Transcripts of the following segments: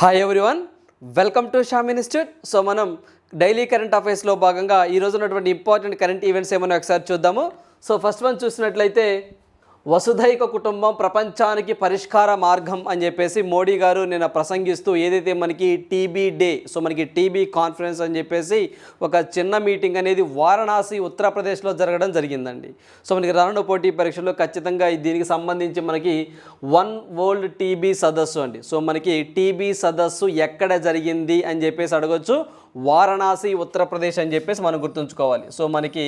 Hi everyone welcome to Sham institute so మనం daily current అఫైర్స్లో భాగంగా ఈ ఉన్నటువంటి ఇంపార్టెంట్ కరెంట్ ఈవెంట్స్ ఏమైనా ఒకసారి చూద్దాము. సో ఫస్ట్ వన్ చూసినట్లయితే వసుధైక కుటుంబం ప్రపంచానికి పరిష్కార మార్గం అని చెప్పేసి మోడీ గారు నిన్న ప్రసంగిస్తూ ఏదైతే మనకి టీబీ డే సో మనకి టీబీ కాన్ఫరెన్స్ అని చెప్పేసి ఒక చిన్న మీటింగ్ అనేది వారణాసి ఉత్తరప్రదేశ్లో జరగడం జరిగిందండి. సో మనకి రానున్న పోటీ పరీక్షల్లో ఖచ్చితంగా దీనికి సంబంధించి మనకి వన్ వరల్డ్ టీబీ సదస్సు అండి. సో మనకి టీబీ సదస్సు ఎక్కడ జరిగింది అని చెప్పేసి అడగొచ్చు. వారణాసి ఉత్తరప్రదేశ్ అని చెప్పేసి మనం గుర్తుంచుకోవాలి. సో మనకి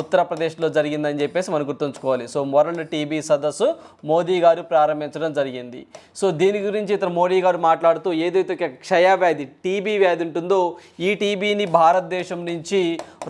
ఉత్తరప్రదేశ్లో జరిగిందని చెప్పేసి మనం గుర్తుంచుకోవాలి. సో వరల్డ్ టీబీ సదస్సు మోదీ గారు ప్రారంభించడం జరిగింది. సో దీని గురించి ఇతను మోడీ గారు మాట్లాడుతూ ఏదైతే క్షయ వ్యాధి టీబీ వ్యాధి ఉంటుందో ఈ టీబీని భారతదేశం నుంచి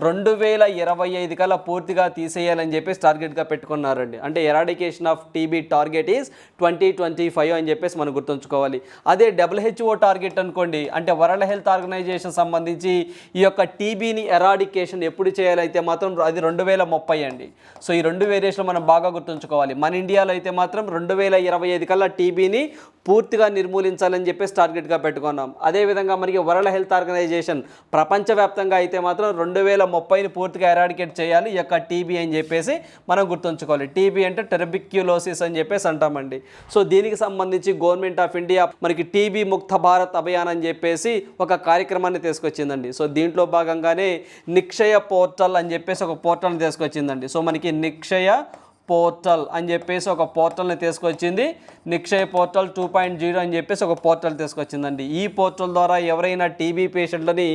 రెండు వేల ఇరవై ఐదు కల్లా పూర్తిగా తీసేయాలని చెప్పేసి టార్గెట్గా పెట్టుకున్నారండి. అంటే eradication of TB target is twenty twenty five అని చెప్పేసి మనం గుర్తుంచుకోవాలి. అదే డబ్ల్యూహెచ్ఓ టార్గెట్ అనుకోండి అంటే వరల్డ్ హెల్త్ ఆర్గనైజేషన్ సంబంధించి ఈ యొక్క టీబీని ఎరాడికేషన్ ఎప్పుడు చేయాలైతే మాత్రం అది రెండు వేల ముప్పై అండి. సో ఈ రెండు వేరియేషన్లు మనం బాగా గుర్తుంచుకోవాలి. మన ఇండియాలో అయితే మాత్రం రెండు వేల ఇరవై ఐదు కల్లా టీబీని పూర్తిగా నిర్మూలించాలని చెప్పేసి టార్గెట్గా పెట్టుకున్నాం. అదేవిధంగా మనకి వరల్డ్ హెల్త్ ఆర్గనైజేషన్ ప్రపంచవ్యాప్తంగా అయితే మాత్రం రెండు వేల ముప్పైని పూర్తిగా ఎరాడికేట్ చేయాలి. ఈ యొక్క టీబీ అని చెప్పేసి మనం గుర్తుంచుకోవాలి. టీబీ అంటే టెరబిక్యులోసిస్ అని చెప్పేసి అంటామండి. సో దీనికి సంబంధించి గవర్నమెంట్ ఆఫ్ ఇండియా మనకి టీబీ ముక్త భారత్ అభియాన్ అని చెప్పేసి ఒక కార్యక్రమాన్ని తీసుకొచ్చిందండి. సో దీంట్లో భాగంగానే నిక్షయ పోర్టల్ అని చెప్పేసి ఒక పోర్టల్ని తీసుకొచ్చిందండి. సో మనకి నిక్షయ పోర్టల్ అని చెప్పేసి ఒక పోర్టల్ని తీసుకొచ్చింది. Nikshay portal two point zero అని చెప్పేసి ఒక పోర్టల్ తీసుకొచ్చిందండి. ఈ పోర్టల్ ద్వారా ఎవరైనా టీబీ పేషెంట్లని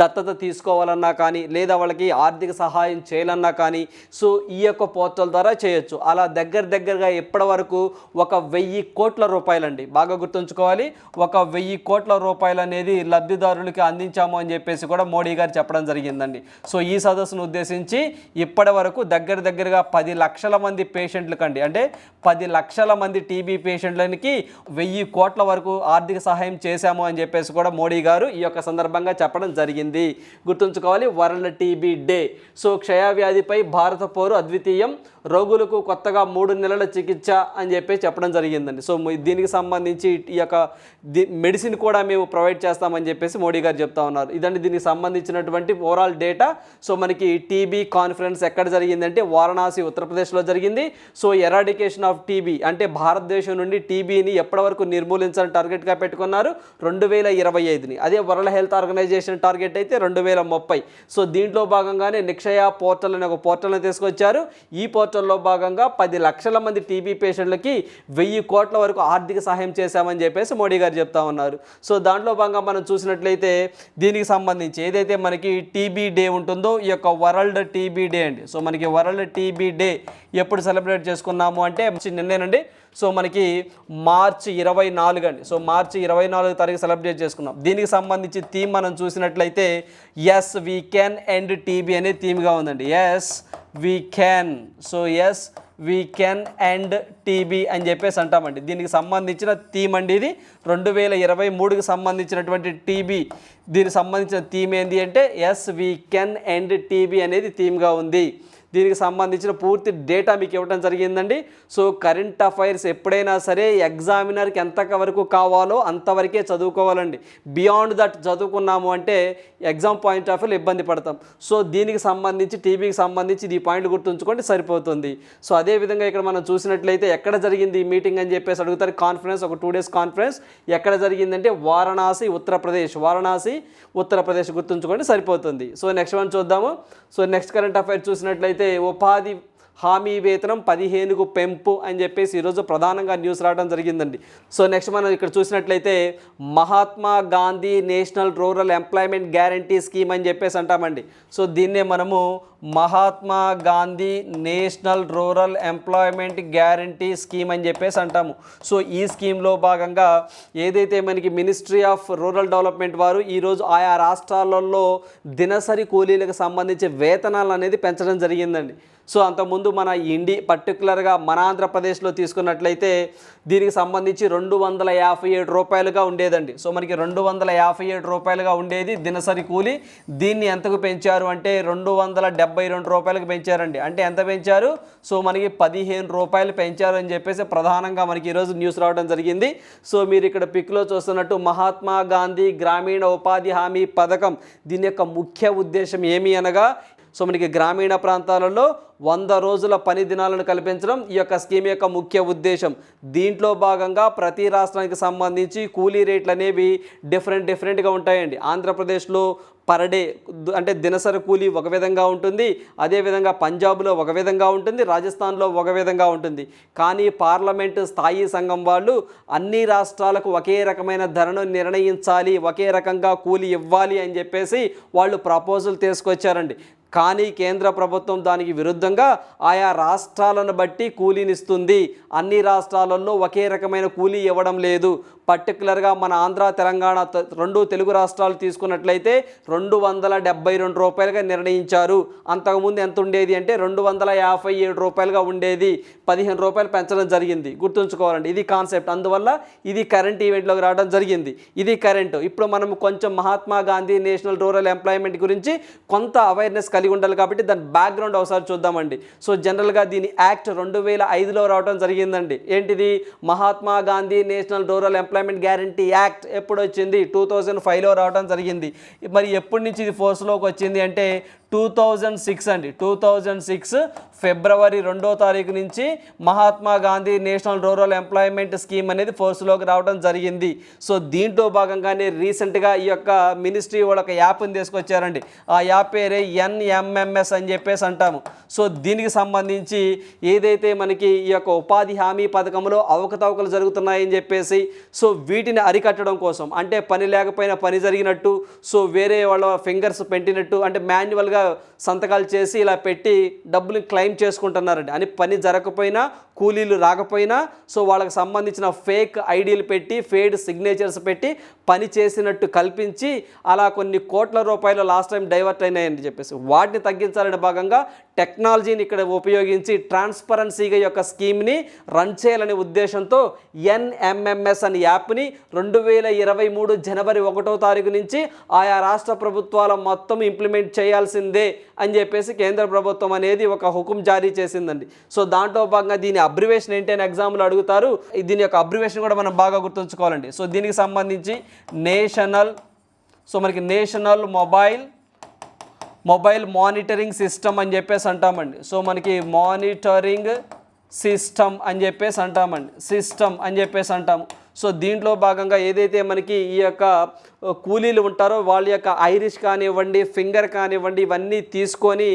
దత్తత తీసుకోవాలన్నా కానీ లేదా వాళ్ళకి ఆర్థిక సహాయం చేయాలన్నా కానీ సో ఈ యొక్క పోర్టల్ ద్వారా చేయొచ్చు. అలా దగ్గర దగ్గరగా ఇప్పటి వరకు ఒక వెయ్యి కోట్ల రూపాయలండి. బాగా గుర్తుంచుకోవాలి. ఒక వెయ్యి కోట్ల రూపాయలు అనేది లబ్ధిదారులకి అందించాము అని చెప్పేసి కూడా మోడీ గారు చెప్పడం జరిగిందండి. సో ఈ సదస్సును ఉద్దేశించి ఇప్పటి వరకు దగ్గర దగ్గరగా పది లక్షల మంది పేషెంట్లకండి. అంటే పది లక్షల మంది టీబీ పేషెంట్లకి వెయ్యి కోట్ల వరకు ఆర్థిక సహాయం చేశాము అని చెప్పేసి కూడా మోడీ గారు ఈ యొక్క సందర్భంగా చెప్పడం జరిగింది. గుర్తుంచుకోవాలి వరల్డ్ టీబీ డే. సో క్షయవ్యాధిపై భారత పోరు అద్వితీయం రోగులకు కొత్తగా మూడు నెలల చికిత్స అని చెప్పి చెప్పడం జరిగిందండి. సో దీనికి సంబంధించి ఈ యొక్క మెడిసిన్ కూడా మేము ప్రొవైడ్ చేస్తామని చెప్పేసి మోడీ గారు చెప్తా ఉన్నారు. ఇదండి దీనికి సంబంధించినటువంటి ఓవరాల్ డేటా. సో మనకి టీబీ కాన్ఫరెన్స్ ఎక్కడ జరిగిందంటే వారణాసి ఉత్తరప్రదేశ్లో జరిగింది. సో ఎరాడికేషన్ ఆఫ్ టీబీ అంటే భారతదేశం నుండి టీబీని ఎప్పటి వరకు నిర్మూలించాలని టార్గెట్గా పెట్టుకున్నారు? రెండు వేల ఇరవై ఐదుని. అదే వరల్డ్ హెల్త్ ఆర్గనైజేషన్ టార్గెట్ అయితే రెండు వేల ముప్పై. సో దీంట్లో భాగంగానే నిక్షయ పోర్టల్ అనే ఒక పోర్టల్ని తీసుకొచ్చారు. ఈ పోర్టల్లో భాగంగా పది లక్షల మంది టీబీ పేషెంట్లకి వెయ్యి కోట్ల వరకు ఆర్థిక సహాయం చేశామని చెప్పేసి మోడీ గారు చెప్తా ఉన్నారు. సో దాంట్లో భాగంగా మనం చూసినట్లయితే దీనికి సంబంధించి ఏదైతే మనకి టీబీ డే ఉంటుందో ఈ యొక్క వరల్డ్ టీబీ డే అండి. సో మనకి వరల్డ్ టీబీ డే ఎప్పుడు సెలబ్రేట్ చేసుకున్నాము అంటే నిన్నేనండి సో మనకి మార్చి ఇరవై నాలుగు అండి. సో మార్చి ఇరవై నాలుగు తారీఖు సెలబ్రేట్ చేసుకున్నాం. దీనికి సంబంధించి థీమ్ మనం చూసినట్లయితే yes we can end TB అనే థీమ్గా ఉందండి. Yes we can so yes we can end TB అని చెప్పేసి అంటామండి. దీనికి సంబంధించిన థీమ్ అండి ఇది. రెండు వేల ఇరవై మూడుకి సంబంధించినటువంటి టీబీ దీనికి సంబంధించిన థీమ్ ఏంటి అంటే yes we can end TB అనేది థీమ్గా ఉంది. దీనికి సంబంధించిన పూర్తి డేటా మీకు ఇవ్వడం జరిగిందండి. సో కరెంట్ అఫైర్స్ ఎప్పుడైనా సరే ఎగ్జామినర్కి ఎంత వరకు కావాలో అంతవరకే చదువుకోవాలండి. బియాండ్ దట్ చదువుకున్నాము అంటే ఎగ్జామ్ పాయింట్ ఆఫ్ వ్యూలో ఇబ్బంది పడతాం. సో దీనికి సంబంధించి టీబీకి సంబంధించి ఈ పాయింట్ గుర్తుంచుకోండి సరిపోతుంది. సో అదేవిధంగా ఇక్కడ మనం చూసినట్లయితే ఎక్కడ జరిగింది ఈ మీటింగ్ అని చెప్పేసి అడుగుతారు. కాన్ఫరెన్స్ ఒక టూ డేస్ కాన్ఫరెన్స్ ఎక్కడ జరిగిందంటే వారణాసి ఉత్తరప్రదేశ్. వారణాసి ఉత్తరప్రదేశ్ గుర్తుంచుకోండి సరిపోతుంది. సో నెక్స్ట్ వన్ చూద్దాము. సో నెక్స్ట్ కరెంట్ అఫైర్ చూసినట్లయితే ఉపాధి హామీ వేతనం పదిహేనుకు పెంపు అని చెప్పేసి ఈరోజు ప్రధానంగా న్యూస్ రావడం జరిగిందండి. సో నెక్స్ట్ మనం ఇక్కడ చూసినట్లయితే Mahatma Gandhi national rural employment guarantee scheme అని చెప్పేసి అంటామండి. సో దీన్నే మనము Mahatma Gandhi national rural employment guarantee scheme అని చెప్పేసి అంటాము. సో ఈ స్కీమ్లో భాగంగా ఏదైతే మనకి మినిస్ట్రీ ఆఫ్ రూరల్ డెవలప్మెంట్ వారు ఈరోజు ఆయా రాష్ట్రాలలో దినసరి కూలీలకు సంబంధించి వేతనాలు అనేది పెంచడం జరిగిందండి. సో అంతకుముందు మన ఇండి పర్టికులర్గా మన ఆంధ్రప్రదేశ్లో తీసుకున్నట్లయితే దీనికి సంబంధించి రెండు వందల యాభై ఏడు రూపాయలుగా ఉండేదండి. సో మనకి రెండు వందల యాభై ఏడు రూపాయలుగా ఉండేది దినసరి కూలి. దీన్ని ఎంతకు పెంచారు అంటే రెండు వందల డెబ్బై రెండు రూపాయలకు పెంచారండి. అంటే ఎంత పెంచారు? సో మనకి పదిహేను రూపాయలు పెంచారు అని చెప్పేసి ప్రధానంగా మనకి ఈరోజు న్యూస్ రావడం జరిగింది. సో మీరు ఇక్కడ పిక్లో చూస్తున్నట్టు మహాత్మా గాంధీ గ్రామీణ ఉపాధి హామీ పథకం దీని యొక్క ముఖ్య ఉద్దేశం ఏమి అనగా సో మనకి గ్రామీణ ప్రాంతాలలో వంద రోజుల పని దినాలను కల్పించడం ఈ యొక్క స్కీమ్ యొక్క ముఖ్య ఉద్దేశం. దీంట్లో భాగంగా ప్రతి రాష్ట్రానికి సంబంధించి కూలీ రేట్లు అనేవి డిఫరెంట్ డిఫరెంట్గా ఉంటాయండి. ఆంధ్రప్రదేశ్లో పర్ డే అంటే దినసరి కూలీ ఒక విధంగా ఉంటుంది. అదేవిధంగా పంజాబ్లో ఒక విధంగా ఉంటుంది. రాజస్థాన్లో ఒక విధంగా ఉంటుంది. కానీ పార్లమెంటు స్థాయి సంఘం వాళ్ళు అన్ని రాష్ట్రాలకు ఒకే రకమైన ధరను నిర్ణయించాలి ఒకే రకంగా కూలీ ఇవ్వాలి అని చెప్పేసి వాళ్ళు ప్రపోజల్ తీసుకొచ్చారండి. కానీ కేంద్ర ప్రభుత్వం దానికి విరుద్ధంగా ఆయా రాష్ట్రాలను బట్టి కూలీనిస్తుంది. అన్ని రాష్ట్రాలలో ఒకే రకమైన కూలీ ఇవ్వడం లేదు. పర్టికులర్గా మన ఆంధ్ర తెలంగాణ రెండు తెలుగు రాష్ట్రాలు తీసుకున్నట్లయితే రెండు వందల డెబ్బై రెండు రూపాయలుగా నిర్ణయించారు. అంతకుముందు ఎంత ఉండేది అంటే రెండు వందల యాభై ఏడు రూపాయలుగా ఉండేది. పదిహేను రూపాయలు పెంచడం జరిగింది. గుర్తుంచుకోవాలండి ఇది కాన్సెప్ట్. అందువల్ల ఇది కరెంట్ ఈవెంట్లోకి రావడం జరిగింది. ఇది కరెంట్. ఇప్పుడు మనం కొంచెం Mahatma Gandhi national rural employment గురించి కొంత అవేర్నెస్ కలిగి ఉండాలి కాబట్టి దాని బ్యాక్గ్రౌండ్ ఒకసారి చూద్దామండి. సో జనరల్గా దీని యాక్ట్ రెండు వేల ఐదులో రావడం జరిగిందండి. ఏంటిది? Mahatma Gandhi national rural employment guarantee act ఎప్పుడు వచ్చింది టూ థౌజండ్ ఫైవ్లో రావడం జరిగింది. మరి ఎప్పటి నుంచి ఇది ఫోర్స్లోకి వచ్చింది అంటే టూ థౌజండ్ సిక్స్ అండి. టూ థౌజండ్ సిక్స్ ఫిబ్రవరి రెండో తారీఖు నుంచి Mahatma Gandhi national rural employment scheme అనేది ఫోర్స్లోకి రావడం జరిగింది. సో దీంట్లో భాగంగానే రీసెంట్గా ఈ యొక్క మినిస్ట్రీ వాళ్ళు ఒక యాప్ని తీసుకొచ్చారండి. ఆ యాప్ పేరే ఎన్ఎంఎంఎస్ అని చెప్పేసి అంటాము. సో దీనికి సంబంధించి ఏదైతే మనకి ఈ యొక్క ఉపాధి హామీ పథకంలో అవకతవకలు జరుగుతున్నాయని చెప్పేసి సో వీటిని అరికట్టడం కోసం అంటే పని లేకపోయినా పని జరిగినట్టు సో వేరే వాళ్ళ ఫింగర్స్ పెట్టినట్టు అంటే మాన్యువల్గా సంతకాలు చేసి ఇలా పెట్టి డబ్బులు క్లెయిమ్ చేసుకుంటున్నారండి. అని పని జరగకపోయినా కూలీలు రాకపోయినా సో వాళ్ళకి సంబంధించిన ఫేక్ ఐడీలు పెట్టి ఫేడ్ సిగ్నేచర్స్ పెట్టి పని చేసినట్టు కల్పించి అలా కొన్ని కోట్ల రూపాయలు లాస్ట్ టైం డైవర్ట్ అయినాయని చెప్పేసి. వాటిని తగ్గించాలనే భాగంగా టెక్నాలజీని ఇక్కడ ఉపయోగించి ట్రాన్స్పరెన్సీగా యొక్క స్కీమ్ని రన్ చేయాలనే ఉద్దేశంతో ఎన్ఎంఎంఎస్ అనే యాప్ని రెండు వేల ఇరవై మూడు జనవరి ఒకటో తారీఖు నుంచి ఆయా రాష్ట్ర ప్రభుత్వాల మొత్తం ఇంప్లిమెంట్ చేయాల్సిందే అని చెప్పేసి కేంద్ర ప్రభుత్వం అనేది ఒక హుకుం జారీ చేసిందండి. సో దాంట్లో భాగంగా దీని అబ్రివేషన్ ఏంటి అని ఎగ్జామ్లో అడుగుతారు. దీని యొక్క అబ్రివేషన్ కూడా మనం బాగా గుర్తుంచుకోవాలండి. సో దీనికి సంబంధించి నేషనల్ సో మనకి national mobile mobile monitoring system అని చెప్పేసి అంటామండి. సో మనకి మానిటరింగ్ సిస్టమ్ అని చెప్పేసి అంటామండి. సిస్టమ్ అని చెప్పేసి అంటాము. సో దీంట్లో భాగంగా ఏదైతే మనకి ఈ యొక్క కూలీలు ఉంటారో వాళ్ళ యొక్క ఐరిష్ కానివ్వండి ఫింగర్ కానివ్వండి ఇవన్నీ తీసుకొని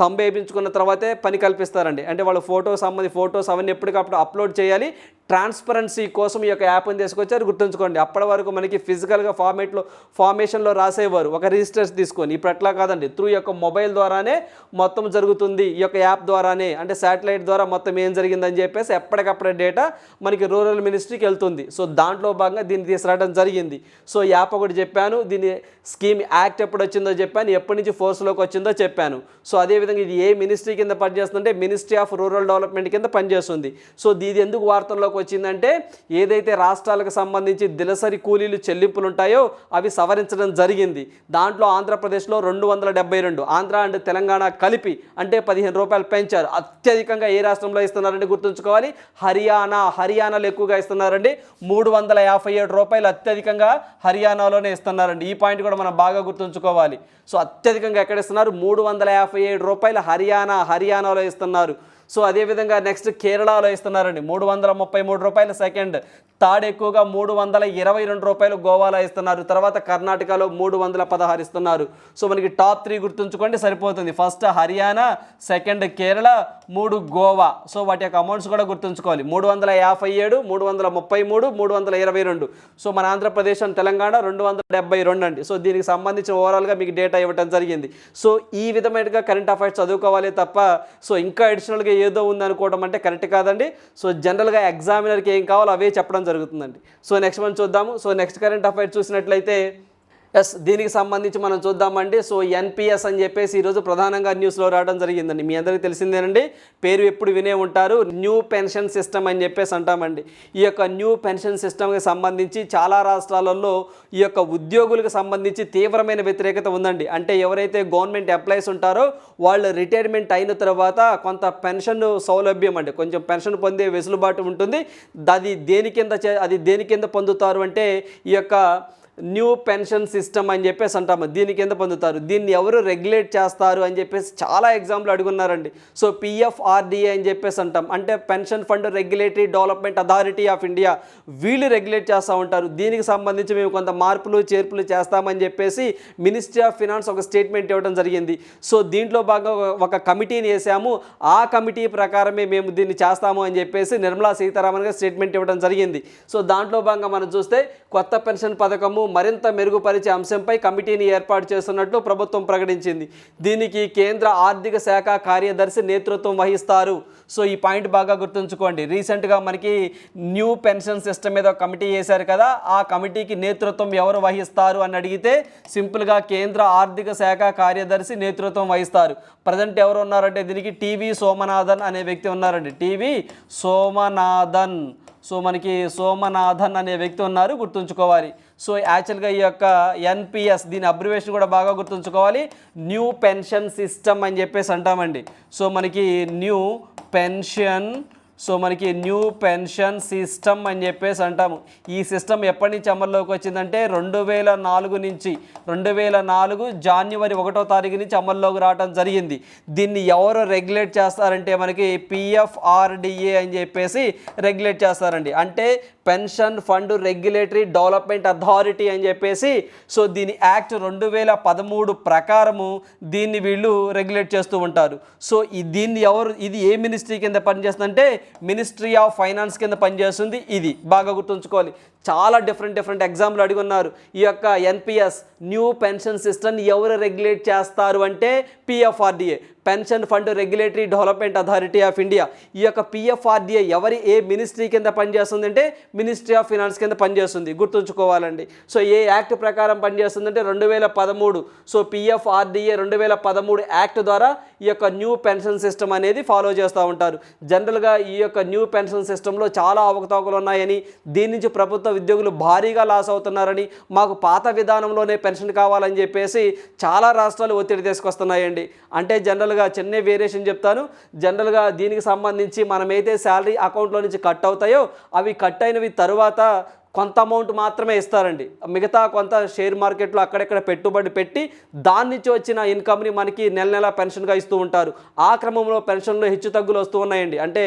తంబేపించుకున్న తర్వాతే పని కల్పిస్తారండి. అంటే వాళ్ళ ఫొటోస్ సంబంధించి ఫోటోస్ అవన్నీ ఎప్పటికప్పుడు అప్లోడ్ చేయాలి. ట్రాన్స్పరెన్సీ కోసం ఈ యొక్క యాప్ని తీసుకొచ్చారు. గుర్తుంచుకోండి అప్పటి వరకు మనకి ఫిజికల్గా ఫార్మేట్లో ఫార్మేషన్లో రాసేవారు. ఒక రిజిస్టర్స్ తీసుకొని ఇప్పుడు అట్లా కాదండి. త్రూ యొక్క మొబైల్ ద్వారానే మొత్తం జరుగుతుంది. ఈ యొక్క యాప్ ద్వారానే అంటే శాటిలైట్ ద్వారా మొత్తం ఏం జరిగిందని చెప్పేసి ఎప్పటికప్పుడే డేటా మనకి రూరల్ మినిస్ట్రీకి వెళ్తుంది. సో దాంట్లో భాగంగా దీన్ని తీసుకురావడం జరిగింది. సో యాప్ ఒకటి చెప్పాను. దీని స్కీమ్ యాక్ట్ ఎప్పుడు వచ్చిందో చెప్పాను. ఎప్పటి నుంచి ఫోర్స్లోకి వచ్చిందో చెప్పాను. సో అదేవిధంగా ఇది ఏ మినిస్ట్రీ కింద పనిచేస్తుందంటే మినిస్ట్రీ ఆఫ్ రూరల్ డెవలప్మెంట్ కింద పనిచేస్తుంది. సో ఇది ఎందుకు వార్తల్లోకి వచ్చిందంటే ఏదైతే రాష్ట్రాలకు సంబంధించి దినసరి కూలీలు చెల్లింపులు ఉంటాయో అవి సవరించడం జరిగింది. దాంట్లో ఆంధ్రప్రదేశ్లో రెండు వందల డెబ్బై రెండు ఆంధ్ర అండ్ తెలంగాణ కలిపి అంటే పదిహేను రూపాయలు పెంచారు. అత్యధికంగా ఏ రాష్ట్రంలో ఇస్తున్నారని గుర్తుంచుకోవాలి? హర్యానా హర్యానాలో ఎక్కువగా ఇస్తున్నారండి. మూడు వందల యాభై ఏడు రూపాయలు అత్యధికంగా హర్యానాలోనే ఇస్తున్నారండి. ఈ పాయింట్ కూడా మనం బాగా గుర్తుంచుకోవాలి. సో అత్యధికంగా ఎక్కడ ఇస్తున్నారు? మూడు వందల యాభై ఏడు రూపాయలు హర్యానా హర్యానాలో ఇస్తున్నారు. సో అదేవిధంగా నెక్స్ట్ కేరళలో ఇస్తున్నారండి మూడు వందల ముప్పై మూడు రూపాయల సెకండ్ థర్డ్ ఎక్కువగా మూడు వందల ఇరవై రెండు రూపాయలు గోవాలో ఇస్తున్నారు. తర్వాత కర్ణాటకలో మూడు వందల పదహారు ఇస్తున్నారు. సో మనకి టాప్ త్రీ గుర్తుంచుకోండి సరిపోతుంది. ఫస్ట్ హర్యానా సెకండ్ కేరళ మూడు గోవా. సో వాటి యొక్క అమౌంట్స్ కూడా గుర్తుంచుకోవాలి. మూడు వందల యాభై ఏడు మూడు వందల ముప్పై మూడు మూడు వందల ఇరవై రెండు. సో మన ఆంధ్రప్రదేశ్ అండ్ తెలంగాణ రెండు వందల డెబ్బై రెండు అండి. సో దీనికి సంబంధించిన ఓవరాల్గా మీకు డేటా ఇవ్వడం జరిగింది. సో ఈ విధమైనగా కరెంట్ అఫైర్స్ చదువుకోవాలి తప్ప సో ఇంకా అడిషనల్గా ఏదో ఉందనుకోవడం అంటే కరెక్ట్ కాదండి. సో జనరల్గా ఎగ్జామినర్కి ఏం కావాలో అవే చెప్పడం జరుగుతుందండి. సో నెక్స్ట్ మనం చూద్దాము. సో నెక్స్ట్ కరెంట్ అఫైర్స్ చూసినట్లయితే ఎస్ దీనికి సంబంధించి మనం చూద్దామండి. సో ఎన్పిఎస్ అని చెప్పేసి ఈరోజు ప్రధానంగా న్యూస్లో రావడం జరిగిందండి. మీ అందరికీ తెలిసిందేనండి. పేరు ఎప్పుడు వినే ఉంటారు. న్యూ పెన్షన్ సిస్టమ్ అని చెప్పేసి అంటామండి. ఈ యొక్క న్యూ పెన్షన్ సిస్టమ్కి సంబంధించి చాలా రాష్ట్రాలలో ఈ యొక్క ఉద్యోగులకు సంబంధించి తీవ్రమైన వ్యతిరేకత ఉందండి. అంటే ఎవరైతే గవర్నమెంట్ ఎంప్లాయీస్ ఉంటారో వాళ్ళు రిటైర్మెంట్ అయిన తర్వాత కొంత పెన్షన్ సౌలభ్యం అండి. కొంచెం పెన్షన్ పొందే వెసులుబాటు ఉంటుంది. అది దేని కింద చే- అది దేని కింద పొందుతారు అంటే ఈ యొక్క న్యూ పెన్షన్ సిస్టమ్ అని చెప్పేసి అంటాము. దీని కింద పొందుతారు? దీన్ని ఎవరు రెగ్యులేట్ చేస్తారు అని చెప్పేసి చాలా ఎగ్జాంపుల్ అడుగున్నారండి. సో పిఎఫ్ఆర్డిఏ అని చెప్పేసి అంటాం. అంటే pension fund regulatory development authority of India వీళ్ళు రెగ్యులేట్ చేస్తూ ఉంటారు. దీనికి సంబంధించి మేము కొంత మార్పులు చేర్పులు చేస్తామని చెప్పేసి మినిస్ట్రీ ఆఫ్ ఫినాన్స్ ఒక స్టేట్మెంట్ ఇవ్వడం జరిగింది. సో దీంట్లో భాగంగా ఒక కమిటీని వేసాము. ఆ కమిటీ ప్రకారమే మేము దీన్ని చేస్తాము అని చెప్పేసి నిర్మలా సీతారామన్ గారు స్టేట్మెంట్ ఇవ్వడం జరిగింది. సో దాంట్లో భాగంగా మనం చూస్తే కొత్త పెన్షన్ పథకము మరింత మెరుగుపరిచే అంశంపై కమిటీని ఏర్పాటు చేస్తున్నట్లు ప్రభుత్వం ప్రకటించింది. దీనికి కేంద్ర ఆర్థిక శాఖ కార్యదర్శి నేతృత్వం వహిస్తారు. సో ఈ పాయింట్ బాగా గుర్తుంచుకోండి. రీసెంట్గా మనకి న్యూ పెన్షన్ సిస్టమ్ మీద కమిటీ వేశారు కదా ఆ కమిటీకి నేతృత్వం ఎవరు వహిస్తారు అని అడిగితే సింపుల్గా కేంద్ర ఆర్థిక శాఖ కార్యదర్శి నేతృత్వం వహిస్తారు. ప్రజెంట్ ఎవరు ఉన్నారంటే దీనికి టీవీ సోమనాథన్ అనే వ్యక్తి ఉన్నారండి. టీవీ సోమనాథన్. సో మనకి సోమనాథన్ అనే వ్యక్తి ఉన్నారు గుర్తుంచుకోవాలి. సో యాక్చువల్గా ఈ యొక్క ఎన్పిఎస్ దీని అబ్రివేషన్ కూడా బాగా గుర్తుంచుకోవాలి. న్యూ పెన్షన్ సిస్టమ్ అని చెప్పేసి అంటామండి. సో మనకి న్యూ పెన్షన్ సో మనకి న్యూ పెన్షన్ సిస్టమ్ అని చెప్పేసి అంటాము. ఈ సిస్టమ్ ఎప్పటి నుంచి అమల్లోకి వచ్చిందంటే రెండు వేల నాలుగు నుంచి రెండు వేల నాలుగు జాన్యువరి ఒకటో తారీఖు నుంచి అమల్లోకి రావడం జరిగింది. దీన్ని ఎవరు రెగ్యులేట్ చేస్తారంటే మనకి పిఎఫ్ఆర్డిఏ అని చెప్పేసి రెగ్యులేట్ చేస్తారండి. అంటే pension fund regulatory development authority అని చెప్పేసి సో దీని యాక్ట్ రెండు వేల పదమూడు ప్రకారము దీన్ని వీళ్ళు రెగ్యులేట్ చేస్తూ ఉంటారు. సో ఈ దీన్ని ఎవరు ఇది ఏ మినిస్ట్రీ కింద పనిచేస్తుందంటే మినిస్ట్రీ ఆఫ్ ఫైనాన్స్ కింద పనిచేస్తుంది ఇది. బాగా గుర్తుంచుకోవాలి. చాలా డిఫరెంట్ డిఫరెంట్ ఎగ్జాంపుల్ అడిగి ఉన్నారు. ఈ యొక్క ఎన్పిఎస్ న్యూ పెన్షన్ సిస్టమ్ ఎవరు రెగ్యులేట్ చేస్తారు అంటే PFRDA pension fund regulatory development authority of India. ఈ యొక్క పిఎఫ్ఆర్డిఏ ఎవరి ఏ మినిస్ట్రీ కింద పనిచేస్తుంది అంటే మినిస్ట్రీ ఆఫ్ ఫినాన్స్ కింద పనిచేస్తుంది. గుర్తుంచుకోవాలండి. సో ఏ యాక్ట్ ప్రకారం పనిచేస్తుందంటే రెండు వేల పదమూడు. సో పిఎఫ్ఆర్డిఏ రెండు వేల పదమూడు యాక్ట్ ద్వారా ఈ యొక్క న్యూ పెన్షన్ సిస్టమ్ అనేది ఫాలో చేస్తూ ఉంటారు. జనరల్గా ఈ యొక్క న్యూ పెన్షన్ సిస్టంలో చాలా అవకతవకలు ఉన్నాయని దీని నుంచి ప్రభుత్వ ఉద్యోగులు భారీగా లాస్ అవుతున్నారని మాకు పాత విధానంలోనే పెన్షన్ కావాలని చెప్పేసి చాలా రాష్ట్రాలు ఒత్తిడి తీసుకొస్తున్నాయండి. అంటే జనరల్గా చిన్న వేరియేషన్ చెప్తాను. జనరల్గా దీనికి సంబంధించి మనమైతే శాలరీ అకౌంట్లో నుంచి కట్ అవుతాయో అవి కట్ అయినవి తర్వాత కొంత అమౌంట్ మాత్రమే ఇస్తారండి. మిగతా కొంత షేర్ మార్కెట్లో అక్కడెక్కడ పెట్టుబడి పెట్టి దాని నుంచి వచ్చిన ఇన్కమ్ని మనకి నెల నెల పెన్షన్గా ఇస్తూ ఉంటారు. ఆ క్రమంలో పెన్షన్లో హెచ్చు తగ్గులు వస్తూ ఉన్నాయండి. అంటే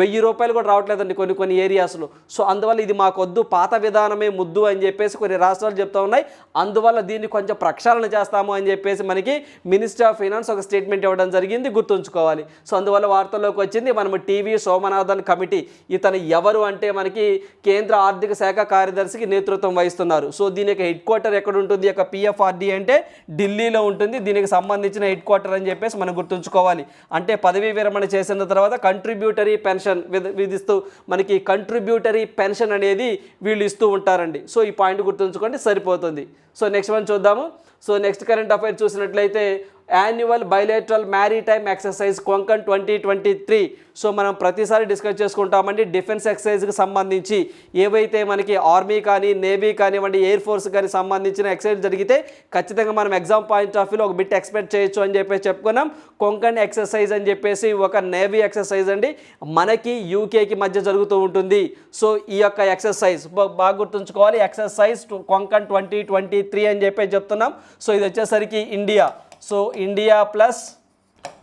వెయ్యి రూపాయలు కూడా రావట్లేదండి కొన్ని కొన్ని ఏరియాస్లో. సో అందువల్ల ఇది మాకొద్దు. పాత విధానమే ముద్దు అని చెప్పేసి కొన్ని రాష్ట్రాలు చెప్తా ఉన్నాయి. అందువల్ల దీన్ని కొంచెం ప్రక్షాళన చేస్తాము అని చెప్పేసి మనకి మినిస్టర్ ఆఫ్ ఫైనాన్స్ ఒక స్టేట్మెంట్ ఇవ్వడం జరిగింది. గుర్తుంచుకోవాలి. సో అందువల్ల వార్తల్లోకి వచ్చింది. మనం టీవీ సోమనాథన్ కమిటీ. ఇతను ఎవరు అంటే మనకి కేంద్ర ఆర్థిక శాఖ కార్యదర్శికి నేతృత్వం వహిస్తున్నారు. సో దీని యొక్క హెడ్ క్వార్టర్ ఎక్కడ ఉంటుంది యొక్క పిఎఫ్ఆర్డి అంటే ఢిల్లీలో ఉంటుంది. దీనికి సంబంధించిన హెడ్ క్వార్టర్ అని చెప్పేసి మనం గుర్తుంచుకోవాలి. అంటే పదవీ విరమణ చేసిన తర్వాత కంట్రిబ్యూటరీ పెన్షన్ విధ- విధిస్తూ మనకి కంట్రిబ్యూటరీ పెన్షన్ అనేది వీళ్ళు ఇస్తూ ఉంటారండి. సో ఈ పాయింట్ గుర్తుంచుకోండి సరిపోతుంది. సో నెక్స్ట్ వన్ చూద్దాము. సో నెక్స్ట్ కరెంట్ అఫైర్ చూసినట్లయితే annual bilateral maritime exercise Konkan twenty twenty three so మనం ప్రతిసారి డిస్కస్ చేసుకుంటామండి డిఫెన్స్ ఎక్సర్సైజ్కి సంబంధించి. ఏవైతే మనకి ఆర్మీ కానీ నేవీ కానివ్వండి ఎయిర్ ఫోర్స్ కానీ సంబంధించిన ఎక్సర్సైజ్ జరిగితే ఖచ్చితంగా మనం ఎగ్జామ్ పాయింట్ ఆఫ్ వ్యూలో ఒక బిట్ ఎక్స్పెక్ట్ చేయొచ్చు అని చెప్పేసి చెప్పుకున్నాం. కొంకన్ ఎక్సర్సైజ్ అని చెప్పేసి ఒక నేవీ ఎక్సర్సైజ్ అండి. మనకి యూకేకి మధ్య జరుగుతూ ఉంటుంది. సో ఈ యొక్క ఎక్సర్సైజ్ బాగా గుర్తుంచుకోవాలి. Exercise Konkan twenty twenty three అని చెప్పేసి చెప్తున్నాం. సో ఇది వచ్చేసరికి India so India plus